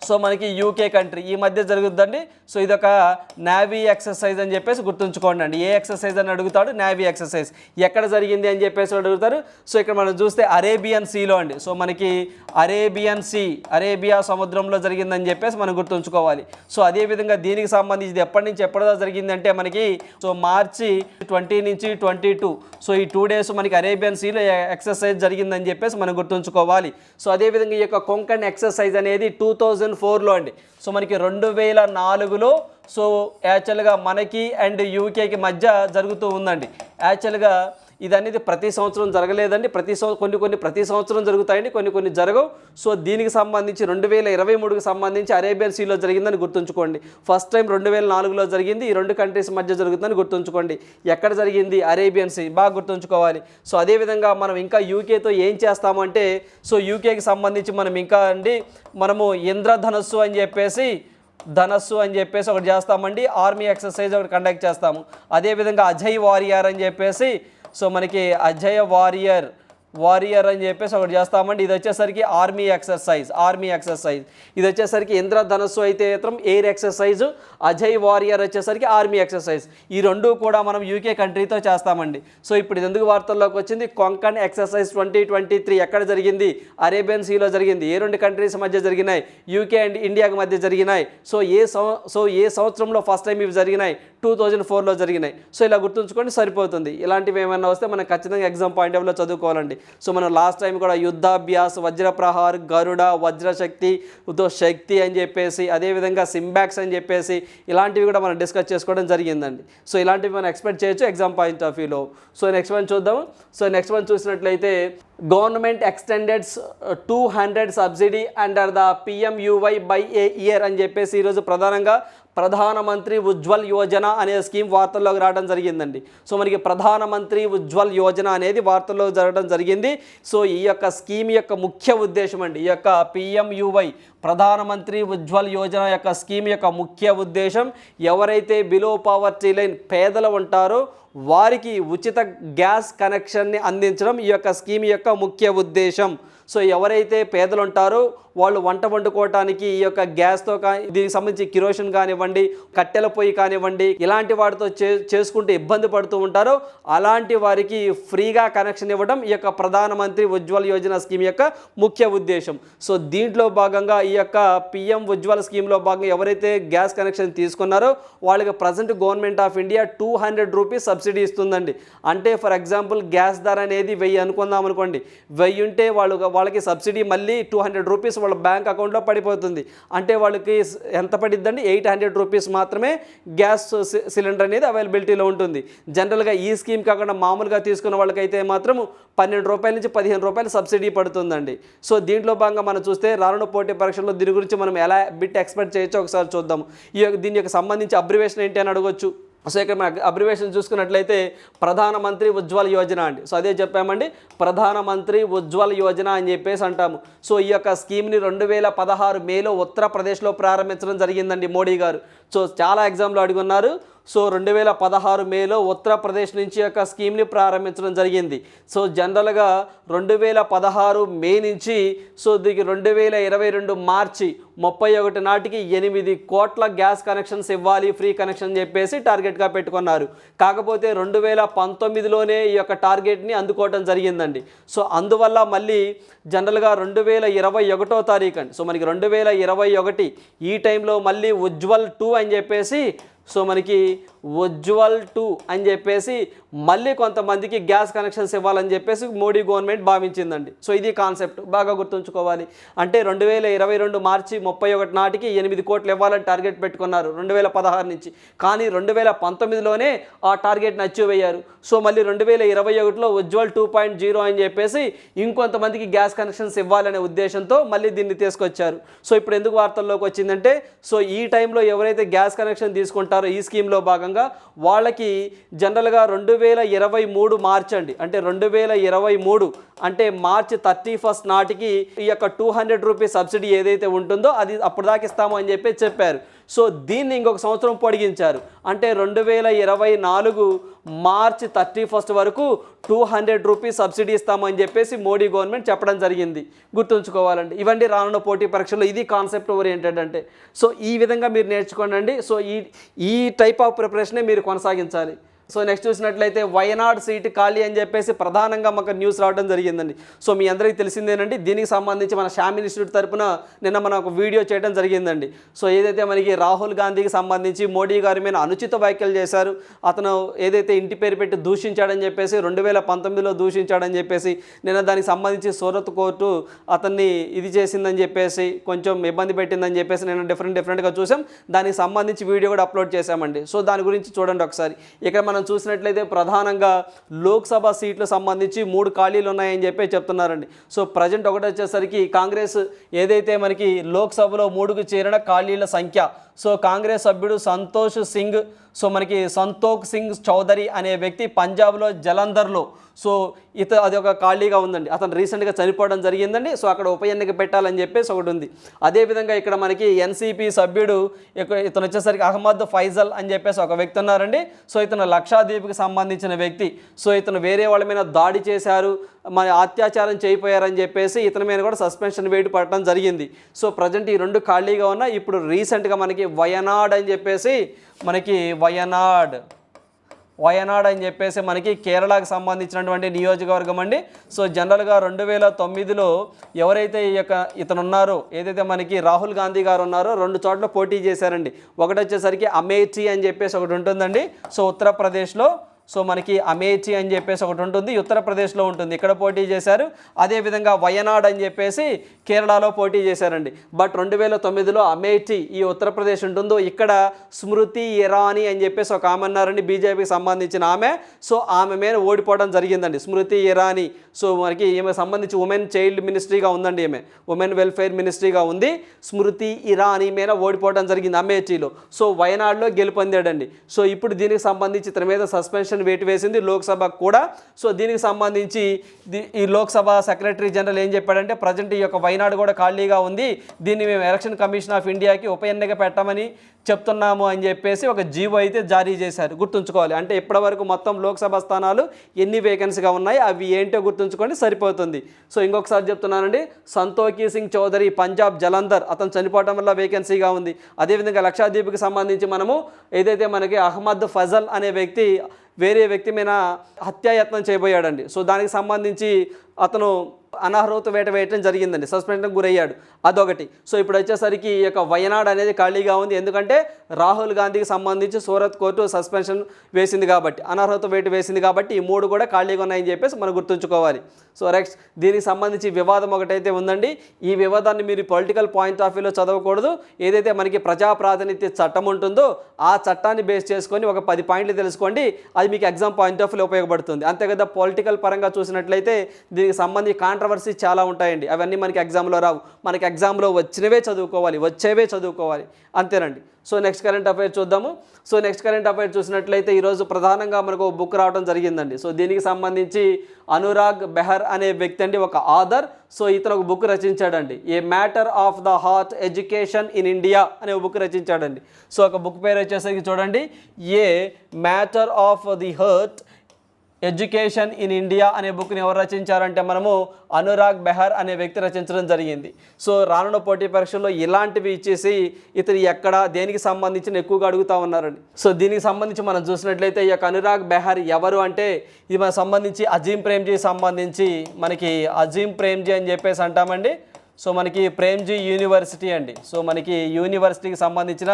so మనకి యూకే కంట్రీ ఈ మధ్య జరుగుతుందండి సో ఇదొక నావీ ఎక్సర్సైజ్ అని చెప్పేసి గుర్తుంచుకోండి అండి. ఏ ఎక్సర్సైజ్ అని అడుగుతాడు? నావీ ఎక్సర్సైజ్ ఎక్కడ జరిగింది అని చెప్పేసి అడుగుతారు. సో ఇక్కడ మనం చూస్తే అరేబియన్ సీలో అండి. సో మనకి అరేబియన్ సీ అరేబియా సముద్రంలో జరిగిందని చెప్పేసి మనం గుర్తుంచుకోవాలి. సో అదేవిధంగా దీనికి సంబంధించి ఎప్పటి నుంచి ఎప్పటిదా జరిగిందంటే మనకి సో మార్చి ట్వంటీ నుంచి ట్వంటీ టూ. సో ఈ టూ డేస్ మనకి అరేబియన్ సీలో ఎక్సర్సైజ్ జరిగిందని చెప్పేసి మనం గుర్తుంచుకోవాలి. సో అదేవిధంగా ఈ యొక్క కొంకణ్ ఎక్సర్సైజ్ అనేది టూ థౌజండ్ ఫోర్లో అండి. సో మనకి రెండు వేల నాలుగులో సో యాక్చువల్గా మనకి అండ్ యూకేకి మధ్య జరుగుతూ ఉందండి. యాక్చువల్గా ఇది అనేది ప్రతి సంవత్సరం జరగలేదండి. ప్రతి సంవ కొన్ని కొన్ని ప్రతి సంవత్సరం జరుగుతాయండి కొన్ని కొన్ని జరగవు. సో దీనికి సంబంధించి రెండు వేల ఇరవై మూడుకి సంబంధించి అరేబియన్ సీలో జరిగిందని గుర్తుంచుకోండి. ఫస్ట్ టైం రెండు వేల నాలుగులో జరిగింది ఈ రెండు కంట్రీస్ మధ్య జరుగుతుందని గుర్తుంచుకోండి. ఎక్కడ జరిగింది అరేబియన్ సీ బాగా గుర్తుంచుకోవాలి. సో అదేవిధంగా మనం ఇంకా యూకేతో ఏం చేస్తామంటే సో యూకేకి సంబంధించి మనం ఇంకా అండి మనము ఇంద్రధనస్సు అని చెప్పేసి ధనస్సు అని చెప్పేసి ఒకటి చేస్తామండి. ఆర్మీ ఎక్సర్సైజ్ ఒకటి కండక్ట్ చేస్తాము. అదేవిధంగా అజయ్ వారియర్ అని చెప్పేసి సో మనకి అజయ వారియర్ వారియర్ అని చెప్పేసి ఒకటి చేస్తామండి. ఇది వచ్చేసరికి ఆర్మీ ఎక్సర్సైజ్ ఆర్మీ ఎక్సర్సైజ్. ఇది వచ్చేసరికి ఇంద్రధనస్సు అయితే మాత్రం ఎయిర్ ఎక్సర్సైజ్ అజయ్ వారియర్ వచ్చేసరికి ఆర్మీ ఎక్సర్సైజ్. ఈ రెండు కూడా మనం యూకే కంట్రీతో చేస్తామండి. సో ఇప్పుడు ఇది ఎందుకు వార్తల్లోకి వచ్చింది? Konkan exercise twenty twenty three ఎక్కడ జరిగింది? అరేబియన్ సీలో జరిగింది. ఏ రెండు కంట్రీస్ మధ్య జరిగినాయి? యూకే అండ్ ఇండియాకి మధ్య జరిగినాయి. సో ఏ సం సో ఏ సంవత్సరంలో ఫస్ట్ టైం ఇవి జరిగినాయి? టూ థౌజండ్ ఫోర్లో జరిగినాయి. సో ఇలా గుర్తుంచుకోండి సరిపోతుంది. ఇలాంటివి ఏమైనా వస్తే మనం ఖచ్చితంగా ఎగ్జామ్ పాయింట్ ఆఫ్లో చదువుకోవాలండి. సో మనం లాస్ట్ టైం కూడా యుద్ధాభ్యాస్ వజ్రప్రహార్ గరుడ వజ్రశక్తి శక్తి అని చెప్పేసి అదేవిధంగా సింబాక్స్ అని చెప్పేసి ఇలాంటివి కూడా మనం డిస్కస్ చేసుకోవడం జరిగిందండి. సో ఇలాంటివి మనం ఎక్స్పెక్ట్ చేయొచ్చు ఎగ్జామ్ పాయింట్ ఆఫ్ వ్యూలో సో నెక్స్ట్ వన్ చూద్దాం. సో నెక్స్ట్ వన్ చూసినట్లయితే government extends two hundred subsidy under the PMUY by a year అని చెప్పేసి ఈరోజు ప్రధానంగా ప్రధానమంత్రి ఉజ్వల్ యోజన అనే స్కీమ్ వార్తల్లోకి రావడం జరిగిందండి. సో మనకి ప్రధానమంత్రి ఉజ్వల్ యోజన అనేది వార్తల్లో జరగడం జరిగింది. సో ఈ యొక్క స్కీమ్ యొక్క ముఖ్య ఉద్దేశం అండి ఈ యొక్క పిఎంయువై ప్రధానమంత్రి ఉజ్వల్ యోజన యొక్క స్కీమ్ యొక్క ముఖ్య ఉద్దేశం ఎవరైతే బిలో పావర్టీ లైన్ పేదలు ఉంటారో వారికి ఉచిత గ్యాస్ కనెక్షన్ని అందించడం ఈ యొక్క స్కీమ్ యొక్క ముఖ్య ఉద్దేశం. సో ఎవరైతే పేదలు ఉంటారో వాళ్ళు వంట వండుకోవటానికి ఈ యొక్క గ్యాస్తో కా దీనికి సంబంధించి కిరోషన్ కానివ్వండి కట్టెల పొయ్యి కానివ్వండి ఇలాంటి వాటితో చే చేసుకుంటూ ఇబ్బంది పడుతూ ఉంటారో అలాంటి వారికి ఫ్రీగా కనెక్షన్ ఇవ్వడం ఈ యొక్క ప్రధానమంత్రి ఉజ్వల్ యోజన స్కీమ్ యొక్క ముఖ్య ఉద్దేశం. సో దీంట్లో భాగంగా ఈ యొక్క పిఎం ఉజ్వల స్కీమ్లో భాగంగా ఎవరైతే గ్యాస్ కనెక్షన్ తీసుకున్నారో వాళ్ళకి present government of India two hundred rupees subsidy ఇస్తుందండి. అంటే ఫర్ ఎగ్జాంపుల్ గ్యాస్ ధర అనేది వెయ్యి అనుకుందాం అనుకోండి. వెయ్యి ఉంటే వాళ్ళు వాళ్ళకి సబ్సిడీ మళ్ళీ టూ హండ్రెడ్ రూపీస్ వాళ్ళ బ్యాంక్ అకౌంట్లో పడిపోతుంది. అంటే వాళ్ళకి ఎంత పడిద్దండి? ఎయిట్ హండ్రెడ్ రూపీస్ మాత్రమే గ్యాస్ సి- సిలిండర్ అనేది అవైలబిలిటీలో ఉంటుంది. జనరల్గా ఈ స్కీమ్ కాకుండా మామూలుగా తీసుకున్న వాళ్ళకైతే మాత్రం పన్నెండు రూపాయల నుంచి పదిహేను రూపాయలు సబ్సిడీ పడుతుందండి. సో దీంట్లో భాగంగా మనం చూస్తే రానున్న పోటీ పరీక్షల్లో దీని గురించి మనం ఎలా బిట్ ఎక్స్పెక్ట్ చేయొచ్చో ఒకసారి చూద్దాం. ఈ యొక్క దీని యొక్క సంబంధించి అబ్రివేషన్ ఏంటి అని అడగొచ్చు. సో ఇక్కడ మన అబ్రివేషన్ చూసుకున్నట్లయితే ప్రధానమంత్రి ఉజ్వల్ యోజన అండి. సో అదే చెప్పామండి ప్రధానమంత్రి ఉజ్వల్ యోజన అని చెప్పేసి అంటాము. సో ఈ యొక్క స్కీమ్ని రెండు వేల పదహారు మేలో ఉత్తరప్రదేశ్లో ప్రారంభించడం జరిగిందండి మోడీ గారు. సో చాలా ఎగ్జామ్లో అడుగున్నారు సో రెండు వేల పదహారు మేలో ఉత్తరప్రదేశ్ నుంచి ఒక యొక్క స్కీమ్ని ప్రారంభించడం జరిగింది. సో జనరల్గా రెండు వేల పదహారు మే నుంచి సో దీనికి రెండు వేల ఇరవై రెండు మార్చి ముప్పై ఒకటి నాటికి ఎనిమిది కోట్ల గ్యాస్ కనెక్షన్స్ ఇవ్వాలి ఫ్రీ కనెక్షన్ చెప్పేసి టార్గెట్గా పెట్టుకున్నారు. కాకపోతే రెండు వేల పంతొమ్మిదిలోనే ఈ యొక్క టార్గెట్ని అందుకోవడం జరిగిందండి. సో అందువల్ల మళ్ళీ జనరల్గా రెండు వేల ఇరవై ఒకటో తారీఖు అండి సో మనకి రెండు వేల ఇరవై ఒకటి ఈ టైంలో మళ్ళీ ఉజ్వల్ టూ అని చెప్పేసి సో మనకి ఉజ్వల్ టూ అని చెప్పేసి మళ్ళీ కొంతమందికి గ్యాస్ కనెక్షన్స్ ఇవ్వాలని చెప్పేసి మోడీ గవర్నమెంట్ భావించిందండి. సో ఇది కాన్సెప్ట్. బాగా గుర్తుంచుకోవాలి. అంటే రెండు వేల ఇరవై రెండు మార్చి ముప్పై ఒకటి నాటికి ఎనిమిది కోట్లు ఇవ్వాలని టార్గెట్ పెట్టుకున్నారు రెండు వేల పదహారు నుంచి. కానీ రెండు వేల పంతొమ్మిదిలోనే ఆ టార్గెట్ని అచీవ్ అయ్యారు. సో మళ్ళీ రెండు వేల ఇరవై ఒకటిలో ఉజ్వల్ టూ పాయింట్ జీరో అని చెప్పేసి ఇంకొంతమందికి గ్యాస్ కనెక్షన్స్ ఇవ్వాలనే ఉద్దేశంతో మళ్ళీ దీన్ని తీసుకొచ్చారు. సో ఇప్పుడు ఎందుకు వార్తల్లోకి వచ్చిందంటే సో ఈ టైంలో ఎవరైతే గ్యాస్ కనెక్షన్ తీసుకుంటారో ఈ స్కీమ్లో భాగంగా వాళ్ళకి జనరల్గా రెండు వేల ఇరవై మూడు మార్చ్ అండి. అంటే రెండు వేల ఇరవై మూడు అంటే మార్చ్ థర్టీ ఫస్ట్ నాటికి ఈ యొక్క టూ హండ్రెడ్ రూపీస్ సబ్సిడీ ఏదైతే ఉంటుందో అది అప్పుడు దాకా ఇస్తాము అని చెప్పి చెప్పారు. సో దీన్ని ఇంకొక సంవత్సరం పొడిగించారు. అంటే రెండు వేల ఇరవై నాలుగు మార్చ్ థర్టీ ఫస్ట్ వరకు టూ హండ్రెడ్ రూపీస్ సబ్సిడీ ఇస్తామని చెప్పేసి మోడీ గవర్నమెంట్ చెప్పడం జరిగింది. గుర్తుంచుకోవాలండి. ఇవన్నీ రానున్న పోటీ పరీక్షలో ఇది కాన్సెప్ట్ ఓరియంటెడ్ అంటే సో ఈ విధంగా మీరు నేర్చుకోండి సో ఈ ఈ టైప్ ఆఫ్ ప్రిపరేషనే మీరు కొనసాగించాలి. సో నెక్స్ట్ చూసినట్లయితే వయనాడ్ సీట్ ఖాళీ అని చెప్పేసి ప్రధానంగా మాకు న్యూస్ రావడం జరిగిందండి. సో మీ అందరికీ తెలిసిందేనండి దీనికి సంబంధించి మన షామ్ ఇన్స్టిట్యూట్ తరపున నిన్న మనం ఒక వీడియో చేయడం జరిగిందండి. సో ఏదైతే మనకి రాహుల్ గాంధీకి సంబంధించి మోడీ గారి మీద అనుచిత వ్యాఖ్యలు చేశారు అతను ఏదైతే ఇంటి పేరు పెట్టి దూషించాడని చెప్పేసి రెండు వేల పంతొమ్మిదిలో దూషించాడని చెప్పేసి నిన్న దానికి సంబంధించి సూరత్ కోర్టు అతన్ని ఇది చేసిందని చెప్పేసి కొంచెం ఇబ్బంది పెట్టిందని చెప్పేసి నేను డిఫరెంట్ డిఫరెంట్గా చూసాం. దానికి సంబంధించి వీడియో కూడా అప్లోడ్ చేశామండి. సో దాని గురించి చూడండి ఒకసారి. ఇక్కడ మనం మనం చూసినట్లయితే ప్రధానంగా లోక్సభ సీట్లు సంబంధించి మూడు ఖాళీలు ఉన్నాయని చెప్పి చెప్తున్నారండి. సో ప్రజెంట్ ఒకటి వచ్చేసరికి కాంగ్రెస్ ఏదైతే మనకి లోక్సభలో మూడుకు చేరిన ఖాళీల సంఖ్య. సో కాంగ్రెస్ సభ్యుడు సంతోష్ సింగ్ సో మనకి సంతోక్ సింగ్ చౌదరి అనే వ్యక్తి పంజాబ్లో జలంధర్లో. సో ఇత అది ఒక ఖాళీగా ఉందండి. అతను రీసెంట్గా చనిపోవడం జరిగిందండి. సో అక్కడ ఉప ఎన్నిక పెట్టాలని చెప్పేసి ఒకటి ఉంది. అదేవిధంగా ఇక్కడ మనకి ఎన్సీపీ సభ్యుడు ఇక్కడ ఇతను వచ్చేసరికి అహ్మద్ ఫైజల్ అని చెప్పేసి ఒక వ్యక్తి ఉన్నారండి. సో ఇతను లక్షాద్వీప్కి సంబంధించిన వ్యక్తి. సో ఇతను వేరే వాళ్ళ మీద దాడి చేశారు. మన అత్యాచారం చేయిపోయారని చెప్పేసి ఇతని మీద కూడా సస్పెన్షన్ వేటు పడటం జరిగింది. సో ప్రజెంట్ ఈ రెండు ఖాళీగా ఉన్న ఇప్పుడు రీసెంట్గా మనకి వయనాడ్ అని చెప్పేసి మనకి వయనాడ్. వయనాడ్ అని చెప్పేసి మనకి కేరళకు సంబంధించినటువంటి నియోజకవర్గం అండి. సో జనరల్గా రెండు వేల తొమ్మిదిలో ఎవరైతే ఈ యొక్క ఇతను ఉన్నారో ఏదైతే మనకి రాహుల్ గాంధీ గారు ఉన్నారో రెండు చోట్ల పోటీ చేశారండి. ఒకటి వచ్చేసరికి అమేఠీ అని చెప్పేసి ఒకటి ఉంటుందండి. సో ఉత్తరప్రదేశ్లో సో మనకి అమేచి అని చెప్పేసి ఒకటి ఉంటుంది ఉత్తరప్రదేశ్లో ఉంటుంది. ఇక్కడ పోటీ చేశారు. అదేవిధంగా వయనాడ్ అని చెప్పేసి కేరళలో పోటీ చేశారండి. బట్ రెండు వేల తొమ్మిదిలో అమేచి ఈ ఉత్తరప్రదేశ్ ఉంటుందో ఇక్కడ స్మృతి ఇరానీ అని చెప్పేసి ఒక ఆమె అన్నారండి బీజేపీకి సంబంధించిన ఆమె. సో ఆమె మీద ఓడిపోవడం జరిగిందండి. స్మృతి ఇరానీ సో మనకి ఈమె సంబంధించి ఉమెన్ చైల్డ్ మినిస్ట్రీగా ఉందండి ఈమె. ఉమెన్ వెల్ఫేర్ మినిస్ట్రీగా ఉంది. స్మృతి ఇరానీ మీద ఓడిపోవడం జరిగింది అమేచిలో. సో వయనాడులో గెలుపొందాడండి. సో ఇప్పుడు దీనికి సంబంధించి ఇతని మీద సస్పెన్షన్ వేటు వేసింది లోక్సభకు కూడా. సో దీనికి సంబంధించి ఈ లోక్సభ సెక్రటరీ జనరల్ ఏం చెప్పాడంటే ప్రజెంట్ ఈ యొక్క వైనాడు కూడా ఖాళీగా ఉంది. దీన్ని మేము ఎలక్షన్ కమిషన్ ఆఫ్ ఇండియాకి ఉప ఎన్నిక పెట్టమని చెప్తున్నాము అని చెప్పేసి ఒక జీవో అయితే జారీ చేశారు. గుర్తుంచుకోవాలి. అంటే ఇప్పటివరకు మొత్తం లోక్సభ స్థానాలు ఎన్ని వేకెన్సీగా ఉన్నాయి అవి ఏంటో గుర్తుంచుకోండి సరిపోతుంది. సో ఇంకొకసారి చెప్తున్నానండి. సంతోఖీ సింగ్ చౌదరి పంజాబ్ జలంధర్ అతను చనిపోవడం వల్ల వేకెన్సీగా ఉంది. అదేవిధంగా లక్షాద్వీప్కి సంబంధించి మనము ఏదైతే మనకి అహ్మద్ ఫజల్ అనే వ్యక్తి వేరే వ్యక్తి మీద హత్యాయత్నం చేయబోయాడండి. సో దానికి సంబంధించి అతను అనర్హత వేట వేయటం జరిగిందండి. సస్పెన్షన్ గురయ్యాడు. అదొకటి. సో ఇప్పుడు వచ్చేసరికి ఈ యొక్క వయనాడ్ అనేది ఖాళీగా ఉంది. ఎందుకంటే రాహుల్ గాంధీకి సంబంధించి సూరత్ కోర్టు సస్పెన్షన్ వేసింది కాబట్టి అనర్హత వేటు వేసింది కాబట్టి ఈ మూడు కూడా ఖాళీగా ఉన్నాయని చెప్పేసి మనం గుర్తుంచుకోవాలి. సో నెక్స్ట్ దీనికి సంబంధించి వివాదం ఒకటైతే ఉందండి. ఈ వివాదాన్ని మీరు పొలిటికల్ పాయింట్ ఆఫ్ వ్యూలో చదవకూడదు. ఏదైతే మనకి ప్రజా ప్రాతినిధ్య చట్టం ఉంటుందో ఆ చట్టాన్ని బేస్ చేసుకొని ఒక పది పాయింట్లు తెలుసుకోండి. అది మీకు ఎగ్జామ్ పాయింట్ ఆఫ్ వ్యూలో ఉపయోగపడుతుంది. అంతే కదా పొలిటికల్ పరంగా చూసినట్లయితే దీనికి సంబంధించి కాంట్రవర్సీ చాలా ఉంటాయండి. అవన్నీ మనకి ఎగ్జామ్లో రావు. మనకి ఎగ్జామ్లో వచ్చినవే చదువుకోవాలి వచ్చేవే చదువుకోవాలి. అంతేనండి. సో నెక్స్ట్ కరెంట్ అఫైర్ చూద్దాము. సో నెక్స్ట్ కరెంట్ అఫైర్ చూసినట్లయితే ఈరోజు ప్రధానంగా మనకు ఒక బుక్ రావడం జరిగిందండి. సో దీనికి సంబంధించి అనురాగ్ బెహర్ అనే వ్యక్తి అండి ఒక ఆధర్ సో ఇతను ఒక book రచించాడండి. A matter of the heart education in India అనే బుక్ రచించాడండి. సో ఒక బుక్ పేరు వచ్చేసరికి చూడండి. A matter of the heart education in India అనే బుక్ని ఎవరు రచించారంటే మనము అనురాగ్ బెహర్ అనే వ్యక్తి రచించడం జరిగింది. సో రానున్న పోటీ పరీక్షల్లో ఇలాంటివి ఇచ్చేసి ఇతను ఎక్కడ దేనికి సంబంధించిన ఎక్కువగా అడుగుతా ఉన్నారండి. సో దీనికి సంబంధించి మనం చూసినట్లయితే ఈ యొక్క అనురాగ్ బెహర్ ఎవరు అంటే ఇది మనకు సంబంధించి అజీం ప్రేమ్జీ సంబంధించి మనకి అజీం ప్రేమ్జీ అని చెప్పేసి అంటామండి. సో మనకి ప్రేమ్జీ యూనివర్సిటీ అండి. సో మనకి యూనివర్సిటీకి సంబంధించిన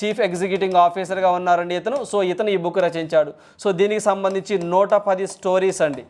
చీఫ్ ఎగ్జిక్యూటివ్ ఆఫీసర్గా ఉన్నారండి ఇతను. సో ఇతను ఈ బుక్ రచించాడు. సో దీనికి సంబంధించి నూట పది స్టోరీస్ అండి.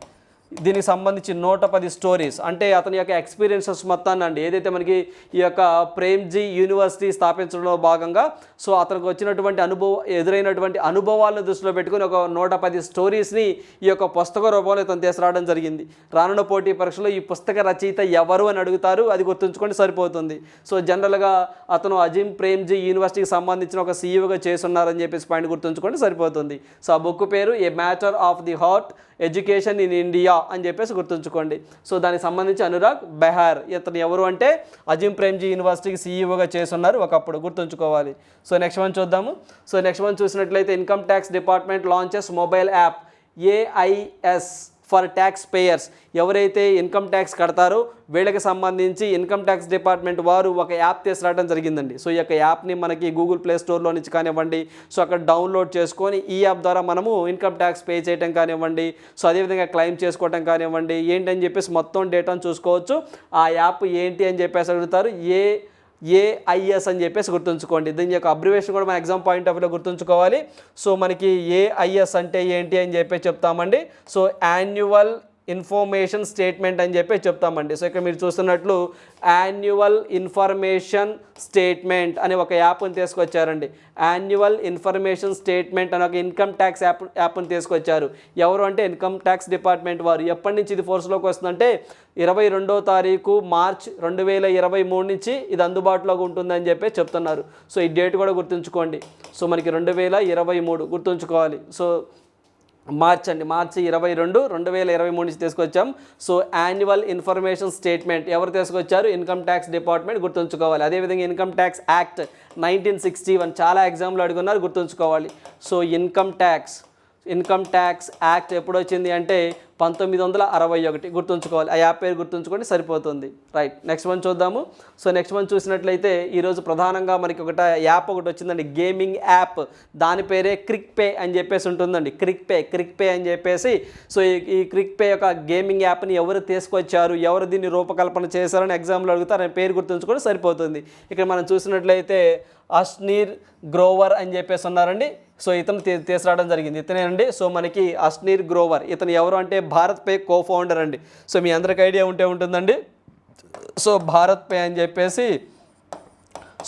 దీనికి సంబంధించి నూట పది స్టోరీస్. అంటే అతని యొక్క ఎక్స్పీరియన్సెస్ మొత్తాన్ని అండి. ఏదైతే మనకి ఈ యొక్క ప్రేమ్జీ యూనివర్సిటీ స్థాపించడంలో భాగంగా సో అతనికి వచ్చినటువంటి అనుభవం ఎదురైనటువంటి అనుభవాలను దృష్టిలో పెట్టుకుని ఒక నూట పది స్టోరీస్ని ఈ యొక్క పుస్తక రూపంలో ఇతను తీసుకురావడం జరిగింది. రానున్న పోటీ పరీక్షలో ఈ పుస్తక రచయిత ఎవరు అని అడుగుతారు. అది గుర్తుంచుకోండి సరిపోతుంది. సో జనరల్గా అతను అజిమ్ ప్రేమ్జీ యూనివర్సిటీకి సంబంధించిన ఒక సీఈఓగా చేస్తున్నారని చెప్పేసి పాయింట్ గుర్తుంచుకోండి సరిపోతుంది. సో ఆ బుక్ పేరు a matter of the heart education in India అని చెప్పేసి గుర్తుంచుకోండి. సో దానికి సంబంధించి అనురాగ్ బెహార్ ఇతను ఎవరు అంటే అజిమ్ ప్రేమ్జీ యూనివర్సిటీకి సీఈఓగా చేస్తున్నారు. ఒకప్పుడు గుర్తుంచుకోవాలి. సో నెక్స్ట్ వన్ చూద్దాము. సో నెక్స్ట్ వన్ చూసినట్లయితే income tax department launches mobile app AIS for taxpayers ఎవరైతే ఇన్కమ్ ట్యాక్స్ కడతారో వీళ్ళకి సంబంధించి ఇన్కమ్ ట్యాక్స్ డిపార్ట్మెంట్ వారు ఒక యాప్ తీసుకురావడం జరిగిందండి. సో ఈ యొక్క యాప్ని మనకి గూగుల్ ప్లే స్టోర్లో నుంచి కానివ్వండి సో అక్కడ డౌన్లోడ్ చేసుకొని ఈ యాప్ ద్వారా మనము ఇన్కమ్ ట్యాక్స్ పే చేయడం కానివ్వండి సో అదేవిధంగా క్లెయిమ్ చేసుకోవడం కానివ్వండి ఏంటని చెప్పేసి మొత్తం డేటాను చూసుకోవచ్చు. ఆ యాప్ ఏంటి అని చెప్పేసి అడుగుతారు. ఏ ఏఐఎస్ అని చెప్పేసి గుర్తుంచుకోండి. దీని యొక్క అబ్రివేషన్ కూడా మన ఎగ్జామ్ పాయింట్ ఆఫ్ వ్యూలో గుర్తుంచుకోవాలి. సో మనకి ఏఐఎస్ అంటే ఏంటి అని చెప్పేసి చెప్తామండి. సో యాన్యువల్ ఇన్ఫర్మేషన్ స్టేట్మెంట్ అని చెప్పి చెప్తామండి. సో ఇక్కడ మీరు చూస్తున్నట్లు యాన్యువల్ ఇన్ఫర్మేషన్ స్టేట్మెంట్ అనే ఒక యాప్ని తీసుకొచ్చారండి. యాన్యువల్ ఇన్ఫర్మేషన్ స్టేట్మెంట్ అనే ఒక ఇన్కమ్ ట్యాక్స్ యాప్ యాప్ని తీసుకొచ్చారు. ఎవరు అంటే ఇన్కమ్ ట్యాక్స్ డిపార్ట్మెంట్ వారు. ఎప్పటి నుంచి ఇది ఫోర్స్లోకి వస్తుందంటే ఇరవై రెండో తారీఖు మార్చ్ రెండు వేల ఇరవై మూడు నుంచి ఇది అందుబాటులోకి ఉంటుందని చెప్పి చెప్తున్నారు. సో ఈ డేట్ కూడా గుర్తుంచుకోండి. సో మనకి రెండు వేల ఇరవై మూడు గుర్తుంచుకోవాలి. సో మార్చ్ అండి మార్చి ఇరవై రెండు రెండు వేల ఇరవై మూడు నుంచి తీసుకొచ్చాం. సో యాన్యువల్ ఇన్ఫర్మేషన్ స్టేట్మెంట్ ఎవరు తీసుకొచ్చారు? ఇన్కమ్ ట్యాక్స్ డిపార్ట్మెంట్ గుర్తుంచుకోవాలి. అదేవిధంగా income tax act nineteen sixty one చాలా ఎగ్జామ్లు అడుగున్నారు గుర్తుంచుకోవాలి. So income tax income tax act ఎప్పుడు వచ్చింది అంటే పంతొమ్మిది వందల అరవై ఒకటి. గుర్తుంచుకోవాలి. ఆ యాప్ పేరు గుర్తుంచుకోండి సరిపోతుంది. రైట్ నెక్స్ట్ వన్ చూద్దాము. సో నెక్స్ట్ వన్ చూసినట్లయితే ఈరోజు ప్రధానంగా మనకి ఒకట యాప్ ఒకటి వచ్చిందండి. Gaming app. దాని పేరే క్రిక్ పే అని చెప్పేసి ఉంటుందండి. క్రిక్ పే క్రిక్ పే అని చెప్పేసి. సో ఈ క్రిక్ పే యొక్క గేమింగ్ యాప్ని ఎవరు తీసుకొచ్చారు? ఎవరు దీన్ని రూపకల్పన చేశారని ఎగ్జామ్లో అడుగుతారు. ఆయన పేరు గుర్తుంచుకొని సరిపోతుంది. ఇక్కడ మనం చూసినట్లయితే అష్నీర్ గ్రోవర్ అని చెప్పేసి ఉన్నారండి. సో ఇతను తీ- తీసుకురావడం జరిగింది. ఇతనే అండి. సో మనకి అస్నీర్ గ్రోవర్. ఇతను ఎవరు అంటే భారత్ పే కో ఫౌండర్ అండి. సో మీ అందరికి ఐడియా ఉంటే ఉంటుందండి. సో భారత్ పే అని చెప్పేసి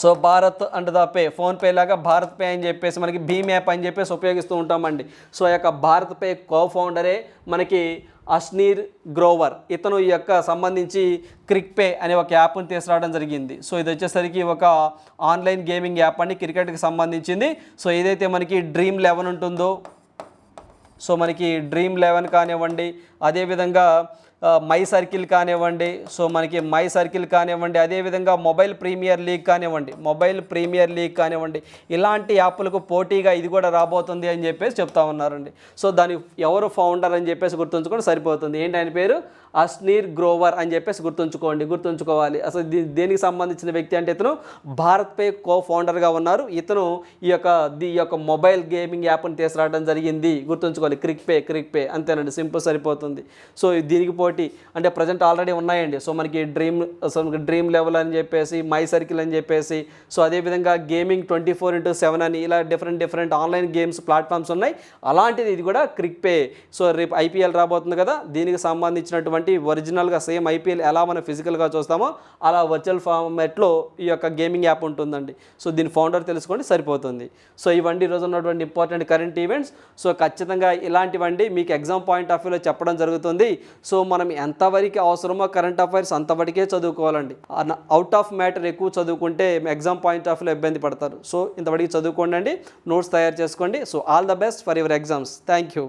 so Bharat and the pay PhonePe లాగా భారత్ పే అని చెప్పేసి మనకి భీమ్ యాప్ అని చెప్పేసి ఉపయోగిస్తూ ఉంటామండి. సో ఈ యొక్క భారత్ పే కో ఫౌండరే మనకి అష్నీర్ గ్రోవర్ ఇతను ఈ యొక్క సంబంధించి క్రిక్ పే అనే ఒక యాప్ని తీసుకురావడం జరిగింది. సో ఇది వచ్చేసరికి ఒక ఆన్లైన్ గేమింగ్ యాప్ అండి క్రికెట్కి సంబంధించింది. సో ఏదైతే మనకి డ్రీమ్ లెవెన్ ఉంటుందో సో మనకి డ్రీమ్ లెవెన్ కానివ్వండి అదేవిధంగా మై సర్కిల్ కానివ్వండి సో మనకి మై సర్కిల్ కానివ్వండి అదేవిధంగా మొబైల్ ప్రీమియర్ లీగ్ కానివ్వండి మొబైల్ ప్రీమియర్ లీగ్ కానివ్వండి ఇలాంటి యాప్లకు పోటీగా ఇది కూడా రాబోతుంది అని చెప్పేసి చెప్తా ఉన్నారండి. సో దాని ఎవరు ఫౌండర్ అని చెప్పేసి గుర్తుంచుకొని సరిపోతుంది. ఏంటి ఆయన పేరు? అస్నీర్ గ్రోవర్ అని చెప్పేసి గుర్తుంచుకోండి గుర్తుంచుకోవాలి. అసలు దీ దేనికి సంబంధించిన వ్యక్తి అంటే ఇతను భారత్ పే కో ఫౌండర్గా ఉన్నారు. ఇతను ఈ యొక్క ది ఈ యొక్క మొబైల్ గేమింగ్ యాప్ని తీసుకురావడం జరిగింది. గుర్తుంచుకోవాలి క్రిక్ పే క్రిక్ పే అంతేనండి సింపుల్ సరిపోతుంది. సో దీనికి పోటీ అంటే ప్రజెంట్ ఆల్రెడీ ఉన్నాయండి. సో మనకి డ్రీమ్ సో మనకి డ్రీమ్ లెవెల్ అని చెప్పేసి మై సర్కిల్ అని చెప్పేసి సో అదేవిధంగా gaming twenty four into seven అని ఇలా different different online games platforms ఉన్నాయి. అలాంటిది ఇది కూడా క్రిక్ పే. సో రేపు ఐపీఎల్ రాబోతుంది కదా. దీనికి సంబంధించినటువంటి ఒరిజినల్గా సేమ్ ఐపీఎల్ ఎలా మనం ఫిజికల్గా చూస్తామో అలా వర్చువల్ ఫార్మాట్లో ఈ యొక్క గేమింగ్ యాప్ ఉంటుందండి. సో దీని ఫౌండర్ తెలుసుకోండి సరిపోతుంది. సో ఇవన్నీ ఈరోజు ఉన్నటువంటి ఇంపార్టెంట్ కరెంట్ ఈవెంట్స్ సో ఖచ్చితంగా ఇలాంటివండి మీకు ఎగ్జామ్ పాయింట్ ఆఫ్ వ్యూలో చెప్పడం జరుగుతుంది. సో మనం ఎంతవరకు అవసరమో కరెంట్ అఫైర్స్ అంతవరకే చదువుకోవాలండి. అవుట్ ఆఫ్ మ్యాటర్ ఎక్కువ చదువుకుంటే ఎగ్జామ్ పాయింట్ ఆఫ్ వ్యూలో ఇబ్బంది పడతారు. సో ఇంతవరకు చదువుకోండి నోట్స్ తయారు చేసుకోండి. So all the best for your exams thank you